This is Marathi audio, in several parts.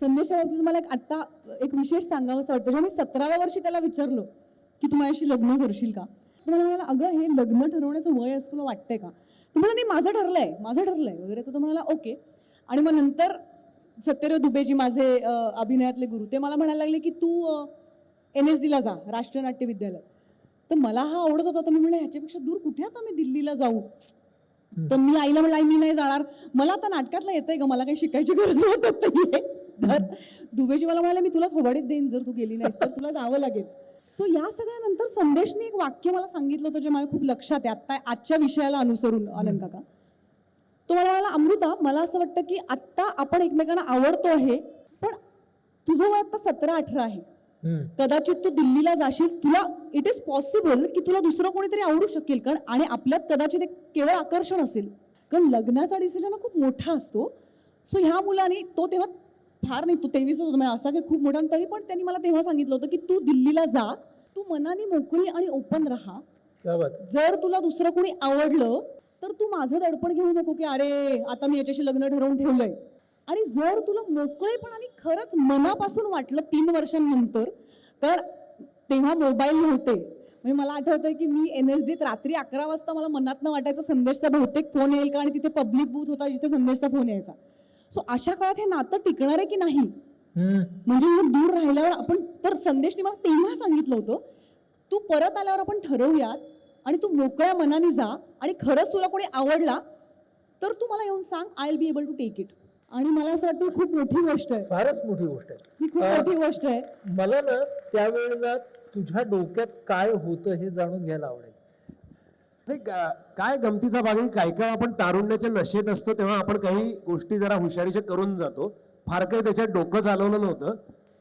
संदेशावरती तुम्हाला मला एक आत्ता एक विशेष सांगावं असं वाटतं. जेव्हा मी सतराव्या वर्षी त्याला विचारलं की तू माझ्याशी लग्न करशील का? तर मला म्हणाला अगं हे लग्न ठरवण्याचं वय असं तुला वाटतंय का? तुम्हाला नाही माझं ठरलंय माझं ठरलंय वगैरे. तर तो म्हणाला ओके. आणि मग नंतर सत्यदेव दुबेजी माझे अभिनयातले गुरु ते मला म्हणायला लागले की तू एन एस डीला जा राष्ट्रीय नाट्य विद्यालय. तर मला हा आवडत होता. तर मी म्हणलं ह्याच्यापेक्षा दूर कुठे आता मी दिल्लीला जाऊ? तर मी आईला म्हणलं आई मी नाही जाणार. मला आता नाटकातलं येतंय ग. मला काही शिकायची गरज होत नाहीये. तर दुबेजी मला म्हणाले मी तुला थोबाडीत देईन जर तू गेली नाहीस तर तुला जावं लागेल. सो या सगळ्यानंतर संदेशने एक वाक्य मला सांगितलं होतं जे मला खूप लक्षात आहे. आत्ता आजच्या विषयाला अनुसरून आनंद काका. तो मला म्हणाला अमृता मला असं वाटतं की आत्ता आपण एकमेकांना आवडतो आहे पण तुझं वय आता सतरा अठरा आहे. कदाचित तू दिल्लीला जाशील तुला इट इज पॉसिबल की तुला दुसरं कोणीतरी आवडू शकेल कारण आणि आपल्यात कदाचित एक केवळ आकर्षण असेल. कारण लग्नाचा डिसिजन हा खूप मोठा असतो. सो ह्या मुलाने तो तेव्हा फार नाही तू तेवीस होतो म्हणजे असा काही खूप मोठा तरी पण त्यांनी मला तेव्हा सांगितलं होतं की तू दिल्लीला जा तू मनाने मोकळी आणि ओपन राहा. जर तुला दुसरं कोणी आवडलं तर तू माझं दडपण घेऊ नको की अरे आता मी याच्याशी लग्न ठरवून ठेवलंय. आणि जर तुला मोकळेपणाने खरंच मनापासून वाटलं तीन वर्षांनंतर तर तेव्हा मोबाईल नव्हते. म्हणजे मला आठवतंय की मी एन एस डीत रात्री अकरा वाजता मला मनातनं वाटायचं संदेशचा बहुतेक फोन येईल का? आणि तिथे पब्लिक बूथ होता जिथे संदेशचा फोन यायचा. सो अशा काळात हे नातं टिकणार आहे की नाही. म्हणजे मग दूर राहिल्यावर आपण तर संदेशने मला तेव्हा सांगितलं होतं तू परत आल्यावर आपण ठरवूयात आणि तू मोकळ्या मनाने जा आणि खरंच तुला कोणी आवडला तर तू मला येऊन सांग I will be able to take it आणि मला असं वाटतं खूप मोठी गोष्ट आहे. फारच मोठी गोष्ट आहे. ही खूप मोठी गोष्ट आहे. मला ना त्यावेळेला तुझ्या डोक्यात काय होतं हे जाणून घ्यायला आवडेल. नाही काय गमतीचा भाग आहे काय काय आपण तारुण्याच्या नशेत असतो तेव्हा आपण काही गोष्टी जरा हुशारीच्या करून जातो. फार काही त्याच्यात डोकं चालवलं नव्हतं.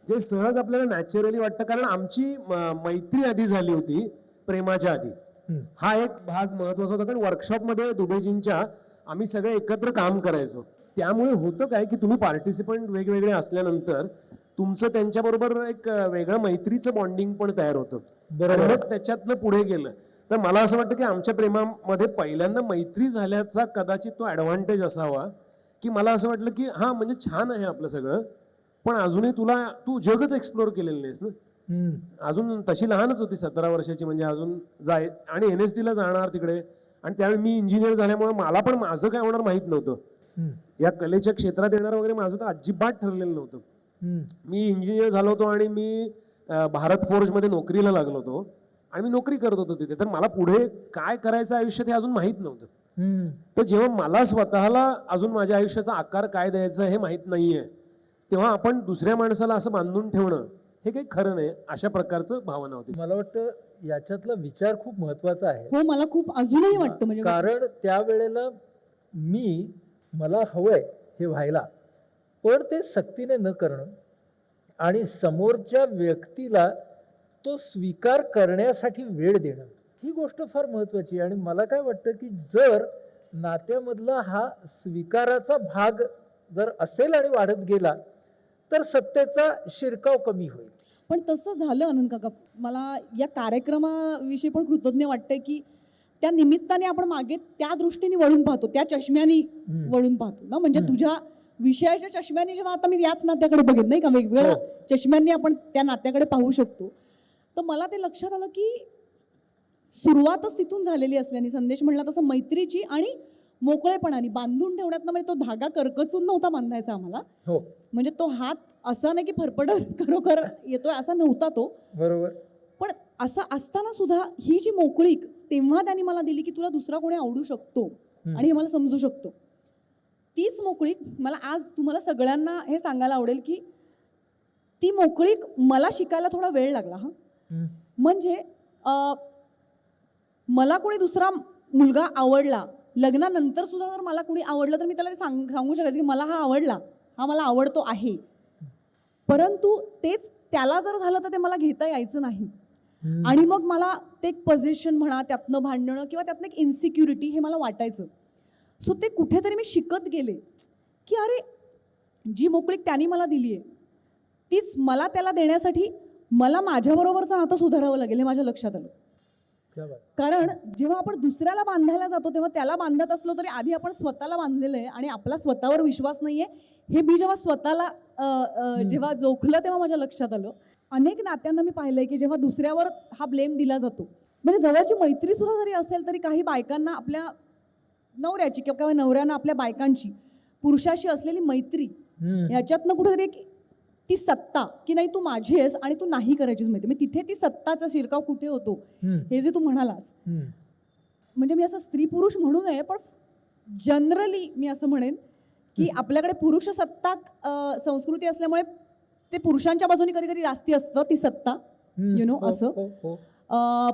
जे सहज आपल्याला नॅचरली वाटतं कारण आमची मैत्री आधी झाली होती प्रेमाच्या आधी. हा एक भाग महत्त्वाचा होता कारण वर्कशॉपमध्ये दुबेजींच्या आम्ही सगळे एकत्र काम करायचो. त्यामुळे होतं काय की तुम्ही पार्टिसिपंट वेगवेगळे असल्यानंतर तुमचं त्यांच्याबरोबर एक वेगळं मैत्रीचं बॉन्डिंग पण तयार होतं. बरोबर. मग त्याच्यातनं पुढे गेलं. तर मला असं वाटतं की आमच्या प्रेमामध्ये पहिल्यांदा मैत्री झाल्याचा कदाचित तो ऍडव्हान्टेज असावा की मला असं वाटलं की हा म्हणजे छान आहे आपलं सगळं पण अजूनही तुला तू जगच एक्सप्लोर केलेलं नाहीस ना. अजून तशी लहानच होती सतरा वर्षाची म्हणजे अजून जाय आणि एन एस ला जाणार तिकडे आणि त्यावेळी मी इंजिनियर झाल्यामुळे मला पण माझं काय होणार माहीत नव्हतं. या कलेच्या क्षेत्रात येणार वगैरे माझं तर अजिबात ठरलेलं नव्हतं. मी इंजिनियर झालो होतो आणि मी भारत फोर्जमध्ये नोकरीला लागलो होतो आणि मी नोकरी करत होतो तिथे. तर मला पुढे काय करायचं आयुष्यात हे अजून माहीत नव्हतं. तर जेव्हा मला स्वतःला अजून माझ्या आयुष्याचा आकार काय द्यायचा हे माहीत नाहीये तेव्हा आपण दुसऱ्या माणसाला असं बांधून ठेवणं हे काही खरं नाही अशा प्रकारचं भावना होती. मला वाटतं याच्यातला विचार खूप महत्त्वाचा आहे. हो मला खूप अजूनही वाटतं म्हणजे कारण त्यावेळेला मी मला हवंय हे व्हायला. पण ते सक्तीने न करणं आणि समोरच्या व्यक्तीला तो स्वीकार करण्यासाठी वेळ देणं. ही गोष्ट फार महत्वाची आहे. आणि मला काय वाटतं की जर नात्यामधला हा स्वीकाराचा भाग जर असेल आणि वाढत गेला तर सत्तेचा शिरकाव कमी होईल. पण तसं झालं आनंद काका. मला या कार्यक्रमाविषयी पण कृतज्ञ वाटतंय की त्या निमित्ताने आपण मागे त्या दृष्टीने वळून पाहतो त्या चष्म्याने वळून पाहतो ना. म्हणजे तुझ्या विषयाच्या चष्म्याने जेव्हा आता मी याच नात्याकडे बघित नाही का? वेगवेगळ्या चष्म्यांनी आपण त्या नात्याकडे पाहू शकतो. तर मला ते लक्षात आलं की सुरुवातच तिथून झालेली असल्याने संदेश म्हणला तसं मैत्रीची आणि मोकळेपणाने बांधून ठेवण्यात म्हणजे तो धागा करकचून नव्हता बांधायचा आम्हाला. हो. म्हणजे तो हात असा नाही की फरफडत खरोखर येतोय असा नव्हता तो. बरोबर. पण असं असताना सुद्धा ही जी मोकळीक तेव्हा त्यांनी मला दिली की तुला दुसरा कोणी आवडू शकतो आणि हे मला समजू शकतो. तीच मोकळीक मला आज तुम्हाला सगळ्यांना हे सांगायला आवडेल की ती मोकळीक मला शिकायला थोडा वेळ लागला हा. म्हणजे मला कोणी दुसरा मुलगा आवडला लग्नानंतर सुद्धा जर मला कोणी आवडलं तर मी त्याला सांग सांगू शकायचं की मला हा आवडला हा मला आवडतो आहे. परंतु तेच त्याला जर झालं तर ते मला घेता यायचं नाही. आणि मग मला ते एक पोझिशन म्हणा त्यातनं भांडणं किंवा त्यातनं एक इन्सिक्युरिटी हे मला वाटायचं. सो ते कुठेतरी मी शिकत गेले की अरे जी मोकळीक त्यांनी मला दिली आहे तीच मला त्याला देण्यासाठी मला माझ्याबरोबरचं नातं सुधारावं लागेल हे माझ्या लक्षात आलं. कारण जेव्हा आपण दुसऱ्याला बांधायला जातो तेव्हा त्याला बांधत असलो तरी आधी आपण स्वतःला बांधलेलं आहे आणि आपला स्वतःवर विश्वास नाहीये. हे मी जेव्हा स्वतःला जेव्हा जोखलं तेव्हा माझ्या लक्षात आलं. अनेक नात्यांना मी पाहिलंय की जेव्हा दुसऱ्यावर हा ब्लेम दिला जातो. म्हणजे जवळची मैत्री सुद्धा जरी असेल तरी काही बायकांना आपल्या नवऱ्याची किंवा नवऱ्यानं आपल्या बायकांची पुरुषाशी असलेली मैत्री. ह्याच्यातनं कुठेतरी एक ती सत्ता की नाही तू माझी आहेस आणि तू नाही करायचीच मैत्री म्हणजे तिथे ती सत्ताचा शिरकाव कुठे होतो. हे जे तू म्हणालास. म्हणजे मी असं स्त्री पुरुष म्हणू नये पण जनरली मी असं म्हणेन की आपल्याकडे पुरुष सत्ताक संस्कृती असल्यामुळे ते पुरुषांच्या बाजूने कधी कधी जास्ती असतं ती सत्ता. यु नो हो, असं हो, हो.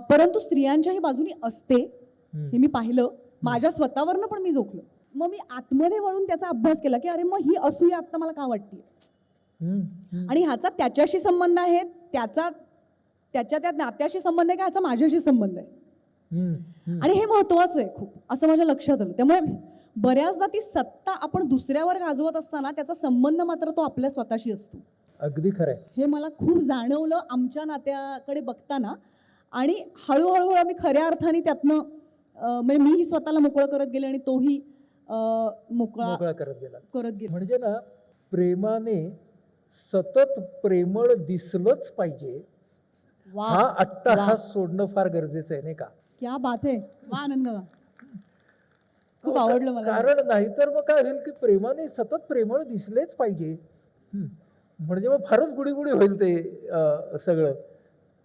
परंतु स्त्रियांच्याही बाजूनी असते. हे मी पाहिलं माझ्या स्वतःवरनं पण मी जोखलं मग मी आतमध्ये वळून त्याचा अभ्यास केला की अरे मग ही असूया आत्ता मला का वाटते. आणि ह्याचा त्याच्याशी संबंध आहे त्याचा त्याच्या त्या नात्याशी संबंध आहे का ह्याचा माझ्याशी संबंध आहे. आणि हे महत्वाचं आहे खूप असं माझ्या लक्षात आलं. त्यामुळे बऱ्याचदा ती सत्ता आपण दुसऱ्यावर गाजवत असताना त्याचा संबंध मात्र तो आपल्या स्वतःशी असतो. अगदी खरंय हे मला खूप जाणवलं आमच्या नात्याकडे बघताना. आणि हळूहळू आम्ही खऱ्या अर्थाने त्यातनं म्हणजे मीही स्वतःला मोकळं करत गेले आणि तोही मोकळा करत गेला. करत गेला. म्हणजे ना प्रेमाने सतत प्रेमळ दिसलंच पाहिजे. हा अट्टाहास सोडणं फार गरजेचं आहे नाही का? क्या बात आहे. वा आनंद वा खूप आवडलं मला. कारण नाहीतर मग काय होईल की प्रेमाने सतत प्रेमळ दिसलेच पाहिजे. म्हणजे मग फारच गुढीगुढी होईल ते सगळं.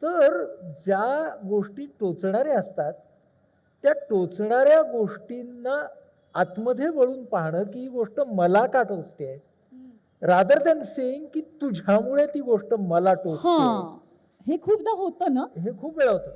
तर ज्या गोष्टी टोचणाऱ्या असतात त्या टोचणाऱ्या गोष्टींना आतमध्ये वळून पाहणं की ही गोष्ट मला का टोचते रादर दॅन सेईंग की तुझ्यामुळे ती गोष्ट मला टोचते. हा. हे खूपदा होतं ना? हे खूप वेळा होतं.